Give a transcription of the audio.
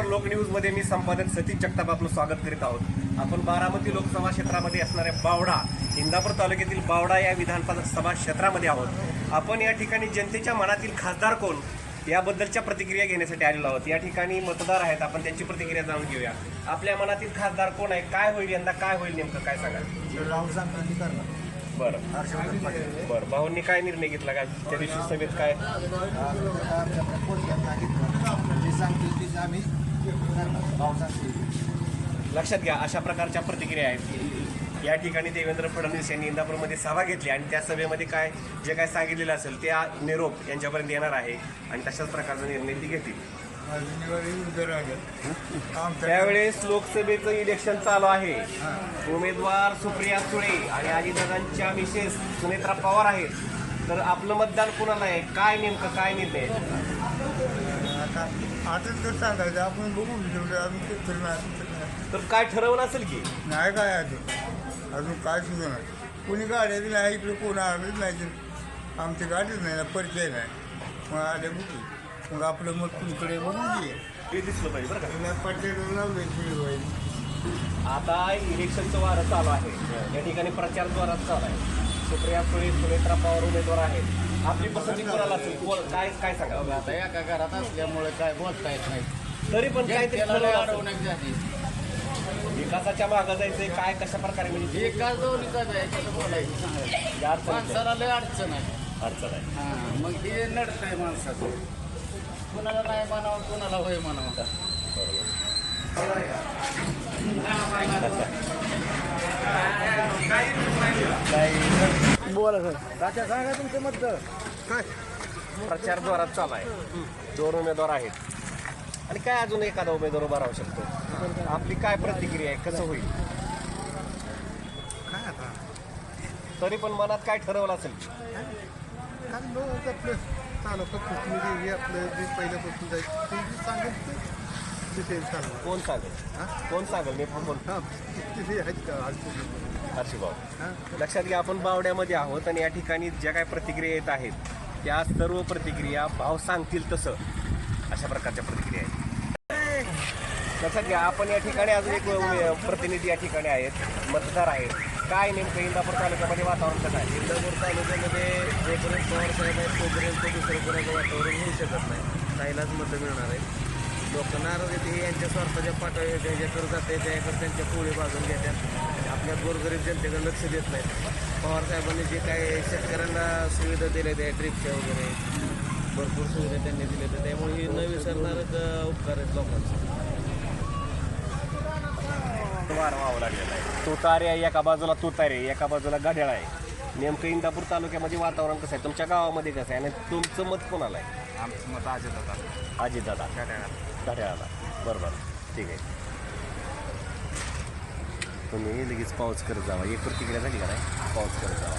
न्यूजमध्ये मी संपादक सतीश जगताप आपलं स्वागत करीत आहोत. आपण बारामती लोकसभा क्षेत्रामध्ये असणाऱ्या बावडा इंदापूर तालुक्यातील बावडा या विधानसभा क्षेत्रामध्ये आहोत. आपण या ठिकाणी जनतेच्या मनातील खासदार कोण? याबद्दलच्या प्रतिक्रिया घेण्यासाठी आलेलो आहोत. या ठिकाणी मतदार आहेत. आपण त्यांची प्रतिक्रिया जाणून घेऊया. आपल्या मनातील खासदार कोण आहे? काय होईल यंदा? काय होईल नेमकं? काय सांगा राहुल बरं. बरं. भाऊंनी काय निर्णय घेतला? का त्या दिवशी सभेत काय? आम्ही लक्षात घ्या अशा प्रकारच्या प्रतिक्रिया आहेत. या ठिकाणी देवेंद्र फडणवीस यांनी इंदापूरमध्ये सभा घेतली आणि त्या सभेमध्ये काय जे काय सांगितलेलं असेल ते निरोप यांच्यापर्यंत येणार आहे आणि तशाच प्रकारचा निर्णय ती घेतील. त्यावेळेस लोकसभेचं इलेक्शन चालू आहे. उमेदवार सुप्रिया सुळे आणि अजितदादांच्या मिसेस सुनेत्रा पवार आहेत. तर आपलं मतदान कुणाला आहे? काय नेमकं काय निर्णय आहे? आता आताच तर सांगायचं आपण बघू शेवटी अजून ते फिरणार. तर काय ठरवलं असेल की? नाही काय अजून. अजून काय सुद्धा नाही. कुणी गाड्या बी नाही इकडे कोण आलंच नाही आमची गाडीच नाही ना परिचय नाही. मग आले बघू मग आपलं मग कुणीकडे बघून घे. हे दिसलं पाहिजे बरं तिला लावले होईल. आता इलेक्शनचं वारं चालू आहे. या ठिकाणी प्रचार जोरात चालू आहे. सुप्रिया सुळे सुनेत्रा पवार उमेदवार आहेत. आपली पसंती कोणाला असेल? कोण काय काय सांगा? आता एका घरात असल्यामुळे काय बोलता येत नाही तरी पण ठरवलं असेल. अडवण्यात झाली विकासाच्या मागं जायचंय. काय कशा प्रकारे म्हणजे? एका दोन्हीचा याच्यात बोलायचं सांगायचं या आहे. माणसाला लय अडचण आहे. अडचण आहे. हा मग हे नडत आहे माणसाचं. कुणाला नाही म्हणावं कुणाला होय म्हणावं बोला सर. राजा सांगा तुमचं मत काय? प्रचार जोरात चालू आहे. दोन उमेदवार आहेत. आणि काय अजून एखादा उमेदवार उभा राहू शकतो? आपली काय प्रतिक्रिया आहे? कसं होईल? काय आता? तरी पण मनात काय ठरवलं असेल? काय लोक आपलं चालू कुठली हे आपलं जे पहिल्यापासून जायचं ते जे सांगेल ते तिथे चालू कोण सांगेल? हा? कोण सांगेल? मी फोन हां तिथे आहेत का आज हर्षभाऊ. हां? लक्षात घ्या आपण बावड्यामध्ये आहोत आणि या ठिकाणी ज्या काही प्रतिक्रिया येत आहेत त्या सर्व प्रतिक्रिया भाव सांगतील तसं अशा प्रकारच्या प्रतिक्रिया आहेत. लक्षात घ्या आपण या ठिकाणी अजून एक प्रतिनिधी या ठिकाणी आहेत मतदार आहेत. काय नेमकं इंदापूर तालुक्यामध्ये वातावरण कसं आहे? इंदापूर तालुक्यामध्ये जोपर्यंत पवार साहेब आहेत तोपर्यंत कोणाचं वातावरण होऊ शकत नाही. ताईलाच मतं मिळणार आहेत. लोक नाराज हे यांच्या स्वार्थाच्या पाठा ज्याच्याकडे जाते त्याकडे त्यांच्या पोळी बाजून घेतात. आपल्या गोरगरीब जनतेकडे लक्ष देत नाहीत. पवार साहेबांनी जे काय शेतकऱ्यांना सुविधा दिल्या त्या ट्रिपच्या वगैरे भरपूर सुविधा त्यांनी दिल्या तर त्यामुळे हे न विसरणारच उपकार आहेत लोकांचे. वार व्हावं लागलेलं आहे. तुतारे आहे एका बाजूला तुतारे आहे, एका बाजूला गाड्याळ आहे. नेमकं इंदापूर तालुक्यामध्ये वातावरण कसं आहे? तुमच्या गावामध्ये कसं आहे? आणि तुमचं मत कोणाला आहे? आमचं मत अजित होता अजित दादा घड्याळाला बरोबर ठीक आहे. तुम्ही लगेच पाऊस करत जावा. एक प्रतिक्रिया झाली का नाही? पाऊस करत जावा.